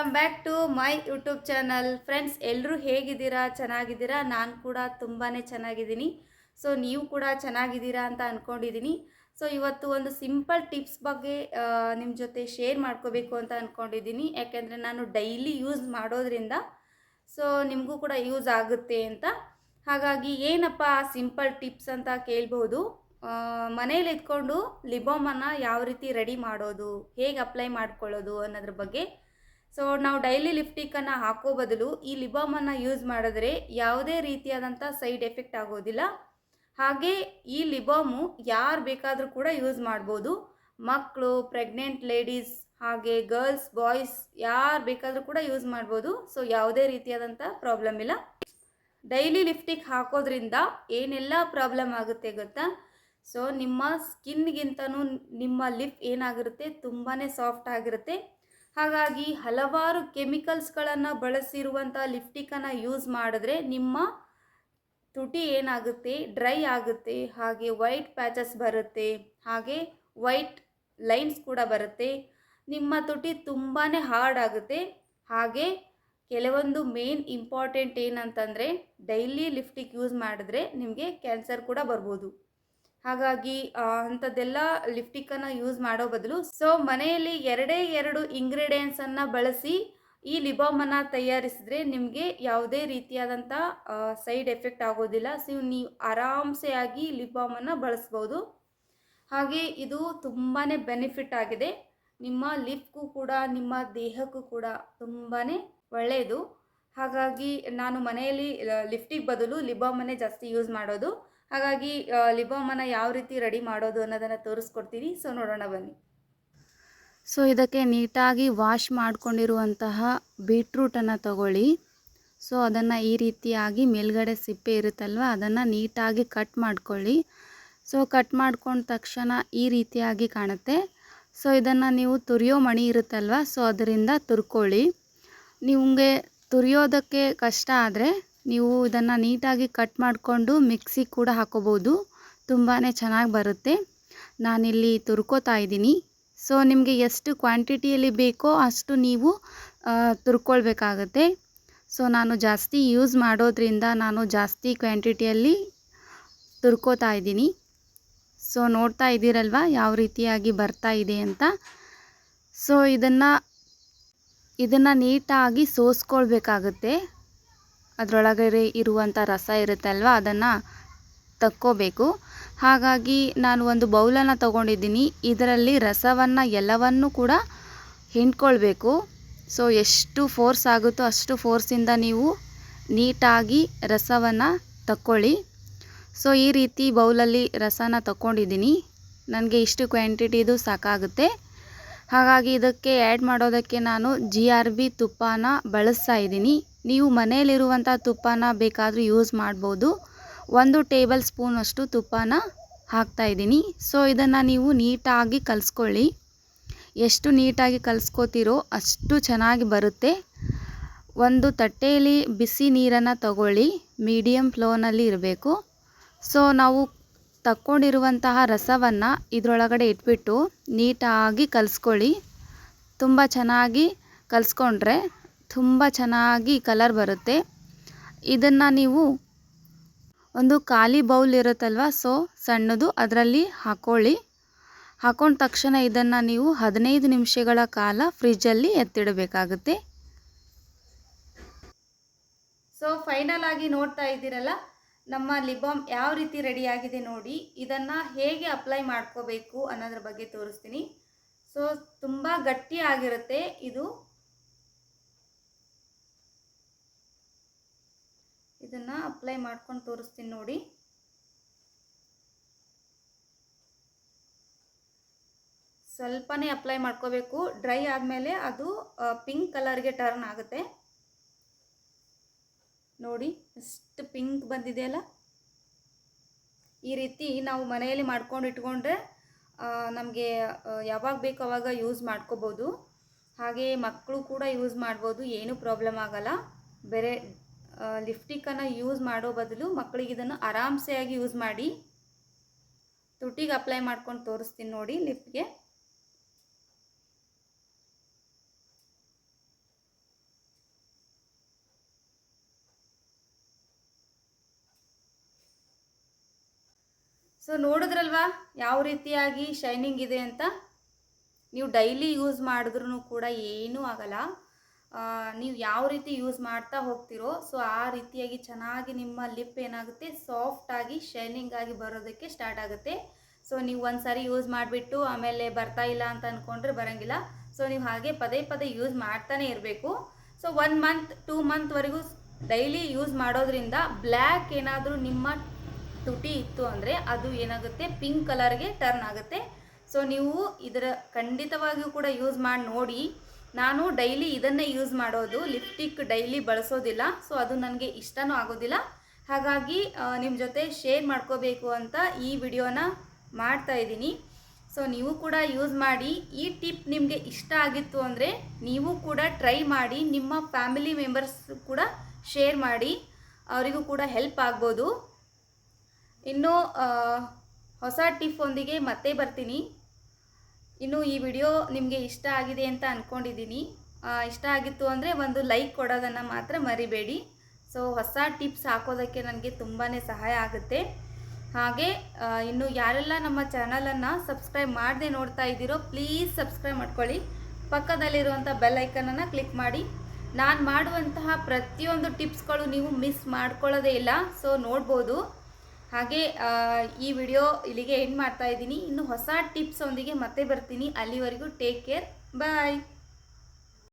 Welcome back to my YouTube channel friends ಎಲ್ಲರೂ ಹೇಗಿದ್ದೀರಾ? ಚೆನ್ನಾಗಿದ್ದೀರಾ? ನಾನು ಕೂಡ ತುಂಬಾ ಚೆನ್ನಾಗಿದ್ದೀನಿ. ಸೊ ನೀವು ಕೂಡ ಚೆನ್ನಾಗಿದ್ದೀರಾ ಅಂತ ಅಂದ್ಕೊಂಡಿದ್ದೀನಿ ಸೊ ಇವತ್ತು ಒಂದು ಸಿಂಪಲ್ ಟಿಪ್ಸ್ ಬಗ್ಗೆ ನಿಮ್ಮ ಜೊತೆ ಶೇರ್ ಮಾಡ್ಕೋಬೇಕು ಅಂತ ಅಂದ್ಕೊಂಡಿದ್ದೀನಿ ಯಾಕೆಂದರೆ ನಾನು ಡೈಲಿ ಯೂಸ್ ಮಾಡೋದ್ರಿಂದ ಸೊ ನಿಮಗೂ ಕೂಡ ಯೂಸ್ ಆಗುತ್ತೆ ಅಂತ. ಹಾಗಾಗಿ ಏನಪ್ಪ ಸಿಂಪಲ್ ಟಿಪ್ಸ್ ಅಂತ ಕೇಳ್ಬೋದು. ಮನೇಲಿ ಇದ್ಕೊಂಡು ಲಿಬೋಮನ್ನು ಯಾವ ರೀತಿ ರೆಡಿ ಮಾಡೋದು? ಹೇಗೆ ಅಪ್ಲೈ ಮಾಡ್ಕೊಳ್ಳೋದು ಅನ್ನೋದ್ರ ಬಗ್ಗೆ ಸೊ ನಾವು ಡೈಲಿ ಲಿಫ್ಟಿಕನ್ನು ಹಾಕೋ ಬದಲು ಈ ಲಿಬಾಮನ್ನು ಯೂಸ್ ಮಾಡಿದ್ರೆ ಯಾವುದೇ ರೀತಿಯಾದಂಥ ಸೈಡ್ ಎಫೆಕ್ಟ್ ಆಗೋದಿಲ್ಲ. ಹಾಗೆ ಈ ಲಿಬಾಮು ಯಾರು ಬೇಕಾದರೂ ಕೂಡ ಯೂಸ್ ಮಾಡ್ಬೋದು. ಮಕ್ಕಳು ಪ್ರೆಗ್ನೆಂಟ್ ಲೇಡೀಸ್ ಹಾಗೆ ಗರ್ಲ್ಸ್ ಬಾಯ್ಸ್ ಯಾರು ಬೇಕಾದರೂ ಕೂಡ ಯೂಸ್ ಮಾಡ್ಬೋದು. ಸೊ ಯಾವುದೇ ರೀತಿಯಾದಂಥ ಪ್ರಾಬ್ಲಮ್ ಇಲ್ಲ. ಡೈಲಿ ಲಿಫ್ಟಿಕ್ ಹಾಕೋದ್ರಿಂದ ಏನೆಲ್ಲ ಪ್ರಾಬ್ಲಮ್ ಆಗುತ್ತೆ ಗೊತ್ತಾ? ಸೊ ನಿಮ್ಮ ಸ್ಕಿನ್ಗಿಂತನೂ ನಿಮ್ಮ ಲಿಪ್ ಏನಾಗಿರುತ್ತೆ? ತುಂಬಾ ಸಾಫ್ಟ್ ಆಗಿರುತ್ತೆ. ಹಾಗಾಗಿ ಹಲವಾರು ಕೆಮಿಕಲ್ಸ್ಗಳನ್ನು ಬಳಸಿರುವಂಥ ಲಿಫ್ಟಿಕನ್ನು ಯೂಸ್ ಮಾಡಿದ್ರೆ ನಿಮ್ಮ ತುಟಿ ಏನಾಗುತ್ತೆ? ಡ್ರೈ ಆಗುತ್ತೆ, ಹಾಗೆ ವೈಟ್ ಪ್ಯಾಚಸ್ ಬರುತ್ತೆ, ಹಾಗೆ ವೈಟ್ ಲೈನ್ಸ್ ಕೂಡ ಬರುತ್ತೆ. ನಿಮ್ಮ ತುಟಿ ತುಂಬಾ ಹಾರ್ಡ್ ಆಗುತ್ತೆ. ಹಾಗೆ ಕೆಲವೊಂದು ಮೇನ್ ಇಂಪಾರ್ಟೆಂಟ್ ಏನಂತಂದರೆ ಡೈಲಿ ಲಿಫ್ಟಿಕ್ ಯೂಸ್ ಮಾಡಿದ್ರೆ ನಿಮಗೆ ಕ್ಯಾನ್ಸರ್ ಕೂಡ ಬರ್ಬೋದು. ಹಾಗಾಗಿ ಅಂಥದ್ದೆಲ್ಲ ಲಿಪ್ಟಿಕ್ಕನ್ನು ಯೂಸ್ ಮಾಡೋ ಬದಲು, ಸೊ ಮನೆಯಲ್ಲಿ ಎರಡೇ ಎರಡು ಇಂಗ್ರೀಡಿಯೆಂಟ್ಸನ್ನು ಬಳಸಿ, ಈ ಲಿಬಾಮನ್ನು ತಯಾರಿಸಿದ್ರೆ ನಿಮಗೆ ಯಾವುದೇ ರೀತಿಯಾದಂಥ ಸೈಡ್ ಎಫೆಕ್ಟ್ ಆಗೋದಿಲ್ಲ. ಸೊ, ನೀವು ಆರಾಮ್ಸೆಯಾಗಿ ಲಿಬಾಮನ್ನು ಬಳಸ್ಬೋದು. ಹಾಗೆ ಇದು ತುಂಬಾ ಬೆನಿಫಿಟ್ ಆಗಿದೆ. ನಿಮ್ಮ ಲಿಪ್ಗೂ ಕೂಡ, ನಿಮ್ಮ ದೇಹಕ್ಕೂ ಕೂಡ ತುಂಬಾ ಒಳ್ಳೆಯದು. ಹಾಗಾಗಿ, ನಾನು ಮನೆಯಲ್ಲಿ ಲಿಫ್ಟಿಗೆ ಬದಲು ಲಿಬಾಮನ್ನೇ ಜಾಸ್ತಿ ಯೂಸ್ ಮಾಡೋದು. ಹಾಗಾಗಿ ಲಿಬಾಮನ್ನು ಯಾವ ರೀತಿ ರೆಡಿ ಮಾಡೋದು ಅನ್ನೋದನ್ನು ತೋರಿಸ್ಕೊಡ್ತೀನಿ. ಸೊ, ನೋಡೋಣ ಬನ್ನಿ. ಸೊ, ಇದಕ್ಕೆ ನೀಟಾಗಿ ವಾಶ್ ಮಾಡಿಕೊಂಡಿರುವಂತಹ ಬೀಟ್ರೂಟನ್ನು ತಗೊಳ್ಳಿ. ಸೊ, ಅದನ್ನು ಈ ರೀತಿಯಾಗಿ ಮೇಲ್ಗಡೆ ಸಿಪ್ಪೆ ಇರುತ್ತಲ್ವ, ಅದನ್ನು ನೀಟಾಗಿ ಕಟ್ ಮಾಡ್ಕೊಳ್ಳಿ. ಸೊ, ಕಟ್ ಮಾಡ್ಕೊಂಡ ತಕ್ಷಣ ಈ ರೀತಿಯಾಗಿ ಕಾಣುತ್ತೆ. ಸೊ, ಇದನ್ನು ನೀವು ತುರಿಯೋ ಮಣಿ ಇರುತ್ತಲ್ವ, ಸೊ, ಅದರಿಂದ ತುರ್ಕೊಳ್ಳಿ. ನಿಮಗೆ ತುರಿಯೋದಕ್ಕೆ ಕಷ್ಟ ಆದರೆ ನೀವು ಇದನ್ನು ನೀಟಾಗಿ ಕಟ್ ಮಾಡಿಕೊಂಡು ಮಿಕ್ಸಿ ಕೂಡ ಹಾಕೋಬೋದು. ತುಂಬಾ ಚೆನ್ನಾಗಿ ಬರುತ್ತೆ. ನಾನಿಲ್ಲಿ ತುರ್ಕೋತಾ ಇದ್ದೀನಿ. ಸೊ ನಿಮಗೆ ಎಷ್ಟು ಕ್ವಾಂಟಿಟಿಯಲ್ಲಿ ಬೇಕೋ ಅಷ್ಟು ನೀವು ತುರ್ಕೊಳ್ಬೇಕಾಗತ್ತೆ. ಸೊ ನಾನು ಜಾಸ್ತಿ ಯೂಸ್ ಮಾಡೋದ್ರಿಂದ ನಾನು ಜಾಸ್ತಿ ಕ್ವಾಂಟಿಟಿಯಲ್ಲಿ ತುರ್ಕೋತಾ ಇದ್ದೀನಿ. ಸೊ ನೋಡ್ತಾ ಇದ್ದೀರಲ್ವ ಯಾವ ರೀತಿಯಾಗಿ ಬರ್ತಾ ಇದೆ ಅಂತ. ಸೊ ಇದನ್ನು ಇದನ್ನು ನೀಟಾಗಿ ಸೋಸ್ಕೊಳ್ಬೇಕಾಗುತ್ತೆ. ಅದರೊಳಗಡೆ ಇರುವಂಥ ರಸ ಇರುತ್ತಲ್ವ ಅದನ್ನು ತಕ್ಕೋಬೇಕು. ಹಾಗಾಗಿ ನಾನು ಒಂದು ಬೌಲನ್ನು ತಗೊಂಡಿದ್ದೀನಿ. ಇದರಲ್ಲಿ ರಸವನ್ನು, ಎಲ್ಲವನ್ನು ಕೂಡ ಹಿಂಡ್ಕೊಳ್ಬೇಕು. ಸೊ, ಎಷ್ಟು ಫೋರ್ಸ್ ಆಗುತ್ತೋ ಅಷ್ಟು ಫೋರ್ಸಿಂದ ನೀವು ನೀಟಾಗಿ ರಸವನ್ನು ತಕ್ಕೊಳ್ಳಿ. ಸೊ, ಈ ರೀತಿ ಬೌಲಲ್ಲಿ ರಸನ ತಗೊಂಡಿದ್ದೀನಿ ನನಗೆ ಇಷ್ಟು ಕ್ವಾಂಟಿಟಿದು ಸಾಕಾಗುತ್ತೆ. ಹಾಗಾಗಿ ಇದಕ್ಕೆ ಆ್ಯಡ್ ಮಾಡೋದಕ್ಕೆ ನಾನು ಜಿ ಆರ್ ಬಿ ತುಪ್ಪನ ಬಳಸ್ತಾ ಇದ್ದೀನಿ. ನೀವು ಮನೆಯಲ್ಲಿರುವಂಥ ತುಪ್ಪನ ಬೇಕಾದರೂ ಯೂಸ್ ಮಾಡ್ಬೋದು. ಒಂದು ಟೇಬಲ್ ಸ್ಪೂನಷ್ಟು ತುಪ್ಪನ ಹಾಕ್ತಾಯಿದ್ದೀನಿ ಸೊ, ಇದನ್ನು ನೀವು ನೀಟಾಗಿ ಕಲಿಸ್ಕೊಳ್ಳಿ. ಎಷ್ಟು ನೀಟಾಗಿ ಕಲಿಸ್ಕೋತಿರೋ ಅಷ್ಟು ಚೆನ್ನಾಗಿ ಬರುತ್ತೆ. ಒಂದು ತಟ್ಟೆಯಲ್ಲಿ ಬಿಸಿ ನೀರನ್ನು ತಗೊಳ್ಳಿ. ಮೀಡಿಯಮ್ ಫ್ಲೋನಲ್ಲಿ ಇರಬೇಕು. ಸೊ, ನಾವು ತಕ್ಕೊಂಡಿರುವಂತಹ ರಸವನ್ನು ಇದರೊಳಗಡೆ ಇಟ್ಬಿಟ್ಟು ನೀಟಾಗಿ ಕಲಿಸ್ಕೊಳ್ಳಿ. ತುಂಬ ಚೆನ್ನಾಗಿ ಕಲಿಸ್ಕೊಂಡ್ರೆ ತುಂಬ ಚೆನ್ನಾಗಿ ಕಲರ್ ಬರುತ್ತೆ. ಇದನ್ನು ನೀವು ಒಂದು ಖಾಲಿ ಬೌಲ್ ಇರುತ್ತಲ್ವ ಸೊ ಸಣ್ಣದು ಅದರಲ್ಲಿ ಹಾಕ್ಕೊಳ್ಳಿ ಹಾಕೊಂಡ ತಕ್ಷಣ ಇದನ್ನು ನೀವು ಹದಿನೈದು ನಿಮಿಷಗಳ ಕಾಲ ಫ್ರಿಜ್ಜಲ್ಲಿ ಎತ್ತಿಡಬೇಕಾಗುತ್ತೆ. ಸೊ ಫೈನಲ್ ಆಗಿ ನೋಡ್ತಾ ಇದ್ದೀರಲ್ಲ, ನಮ್ಮ ಲಿಬಾಮ್ ಯಾವ ರೀತಿ ರೆಡಿಯಾಗಿದೆ ನೋಡಿ, ಇದನ್ನು ಹೇಗೆ ಅಪ್ಲೈ ಮಾಡ್ಕೋಬೇಕು ಅನ್ನೋದ್ರ ಬಗ್ಗೆ ತೋರಿಸ್ತೀನಿ. ಸೊ ತುಂಬ ಗಟ್ಟಿಯಾಗಿರುತ್ತೆ, ಇದು ಇದನ್ನು ಅಪ್ಲೈ ಮಾಡ್ಕೊಂಡು ತೋರಿಸ್ತೀನಿ ನೋಡಿ. ಸ್ವಲ್ಪನೇ ಅಪ್ಲೈ ಮಾಡ್ಕೋಬೇಕು. ಡ್ರೈ ಆದಮೇಲೆ ಅದು ಪಿಂಕ್ ಕಲರ್ಗೆ ಟರ್ನ್ ಆಗುತ್ತೆ. ನೋಡಿ, ಎಷ್ಟು ಪಿಂಕ್ ಬಂದಿದೆಯಲ್ಲ ಈ ರೀತಿ ನಾವು ಮನೆಯಲ್ಲಿ ಮಾಡ್ಕೊಂಡು ಇಟ್ಕೊಂಡ್ರೆ ನಮಗೆ ಯಾವಾಗ ಬೇಕು ಅವಾಗ ಯೂಸ್ ಮಾಡ್ಕೋಬೋದು. ಹಾಗೆ ಮಕ್ಕಳು ಕೂಡ ಯೂಸ್ ಮಾಡ್ಬೋದು, ಏನೂ ಪ್ರಾಬ್ಲಮ್ ಆಗಲ್ಲ. ಬೇರೆ ಲಿಫ್ಟಿಕನ್ನು ಯೂಸ್ ಮಾಡೋ ಬದಲು ಮಕ್ಕಳಿಗೆ ಇದನ್ನು ಆರಾಮ್ಸೆಯಾಗಿ ಯೂಸ್ ಮಾಡಿ ತುಟಿಗೆ ಅಪ್ಲೈ ಮಾಡ್ಕೊಂಡು ತೋರಿಸ್ತೀನಿ ನೋಡಿ ಲಿಪ್ಗೆ ಸೊ ನೋಡಿದ್ರಲ್ವಾ ಯಾವ ರೀತಿಯಾಗಿ ಶೈನಿಂಗ್ ಇದೆ ಅಂತ? ನೀವು ಡೈಲಿ ಯೂಸ್ ಮಾಡಿದ್ರೂ ಕೂಡ ಏನೂ ಆಗಲ್ಲ. ನೀವು ಯಾವ ರೀತಿ ಯೂಸ್ ಮಾಡ್ತಾ ಹೋಗ್ತಿರೋ ಸೊ ಆ ರೀತಿಯಾಗಿ ಚೆನ್ನಾಗಿ ನಿಮ್ಮ ಲಿಪ್ ಏನಾಗುತ್ತೆ ಸಾಫ್ಟಾಗಿ ಶೈನಿಂಗ್ ಆಗಿ ಬರೋದಕ್ಕೆ ಸ್ಟಾರ್ಟ್ ಆಗುತ್ತೆ. ಸೊ ನೀವು ಒಂದು ಸಾರಿ ಯೂಸ್ ಮಾಡಿಬಿಟ್ಟು, ಆಮೇಲೆ ಬರ್ತಾ ಇಲ್ಲ ಅಂತ ಅಂದ್ಕೊಂಡ್ರೆ ಬರೋಂಗಿಲ್ಲ. ಸೊ ನೀವು ಹಾಗೆ ಪದೇ ಪದೇ ಯೂಸ್ ಮಾಡ್ತಾನೆ ಇರಬೇಕು. ಸೊ ಒನ್ ಮಂತ್ ಟೂ ಮಂತ್ವರೆಗೂ ಡೈಲಿ ಯೂಸ್ ಮಾಡೋದ್ರಿಂದ ಬ್ಲ್ಯಾಕ್ ಏನಾದರೂ ನಿಮ್ಮ ತುಟಿ ಇತ್ತು ಅಂದರೆ ಅದು ಏನಾಗುತ್ತೆ ಪಿಂಕ್ ಕಲರ್ಗೆ ಟರ್ನ್ ಆಗುತ್ತೆ. ಸೊ ನೀವು ಇದರ ಖಂಡಿತವಾಗಿಯೂ ಕೂಡ ಯೂಸ್ ಮಾಡಿ ನೋಡಿ. ನಾನು ಡೈಲಿ ಇದನ್ನೇ ಯೂಸ್ ಮಾಡೋದು ಲಿಪ್ಟಿಕ್ ಡೈಲಿ ಬಳಸೋದಿಲ್ಲ ಸೊ ಅದು ನನಗೆ ಇಷ್ಟನೂ ಆಗೋದಿಲ್ಲ. ಹಾಗಾಗಿ ನಿಮ್ಮ ಜೊತೆ ಶೇರ್ ಮಾಡ್ಕೋಬೇಕು ಅಂತ ಈ ವಿಡಿಯೋನ ಮಾಡ್ತಾ ಇದ್ದೀನಿ. ಸೊ ನೀವು ಕೂಡ ಯೂಸ್ ಮಾಡಿ, ಈ ಟಿಪ್ ನಿಮಗೆ ಇಷ್ಟ ಆಗಿತ್ತು ಅಂದರೆ ನೀವು ಕೂಡ ಟ್ರೈ ಮಾಡಿ, ನಿಮ್ಮ ಫ್ಯಾಮಿಲಿ ಮೆಂಬರ್ಸ್ ಕೂಡ ಶೇರ್ ಮಾಡಿ, ಅವರಿಗೂ ಕೂಡ ಹೆಲ್ಪ್ ಆಗ್ಬೋದು. ಇನ್ನು ಹೊಸ ಟಿಪ್ ಒಂದಿಗೆ ಮತ್ತೆ ಬರ್ತೀನಿ. ಇನ್ನು ಈ ವಿಡಿಯೋ ನಿಮಗೆ ಇಷ್ಟ ಆಗಿದೆ ಅಂತ ಅಂದ್ಕೊಂಡಿದ್ದೀನಿ ಇಷ್ಟ ಆಗಿತ್ತು ಅಂದರೆ ಒಂದು ಲೈಕ್ ಕೊಡೋದನ್ನು ಮಾತ್ರ ಮರಿಬೇಡಿ. ಸೊ ಹೊಸ ಟಿಪ್ಸ್ ಹಾಕೋದಕ್ಕೆ ನನಗೆ ತುಂಬಾ ಸಹಾಯ ಆಗುತ್ತೆ. ಹಾಗೆ ಇನ್ನು ಯಾರೆಲ್ಲ ನಮ್ಮ ಚಾನಲನ್ನು ಸಬ್ಸ್ಕ್ರೈಬ್ ಮಾಡದೆ ನೋಡ್ತಾ ಇದ್ದೀರೋ ಪ್ಲೀಸ್ ಸಬ್ಸ್ಕ್ರೈಬ್ ಮಾಡ್ಕೊಳ್ಳಿ. ಪಕ್ಕದಲ್ಲಿರುವಂಥ ಬೆಲ್ ಐಕನನ್ನು ಕ್ಲಿಕ್ ಮಾಡಿ. ನಾನು ಮಾಡುವಂತಹ ಪ್ರತಿಯೊಂದು ಟಿಪ್ಸ್ಗಳು ನೀವು ಮಿಸ್ ಮಾಡ್ಕೊಳ್ಳೋದೇ ಇಲ್ಲ. ಸೊ ನೋಡ್ಬೋದು. ಹಾಗೆ ಈ ವಿಡಿಯೋ ಇಲ್ಲಿಗೆ ಎಂಡ್ ಮಾಡ್ತಾ ಇದ್ದೀನಿ. ಇನ್ನು ಹೊಸ ಟಿಪ್ಸ್ ಒಂದಿಗೆ ಮತ್ತೆ ಬರ್ತೀನಿ. ಅಲ್ಲಿವರೆಗೂ ಟೇಕ್ ಕೇರ್ ಬಾಯ್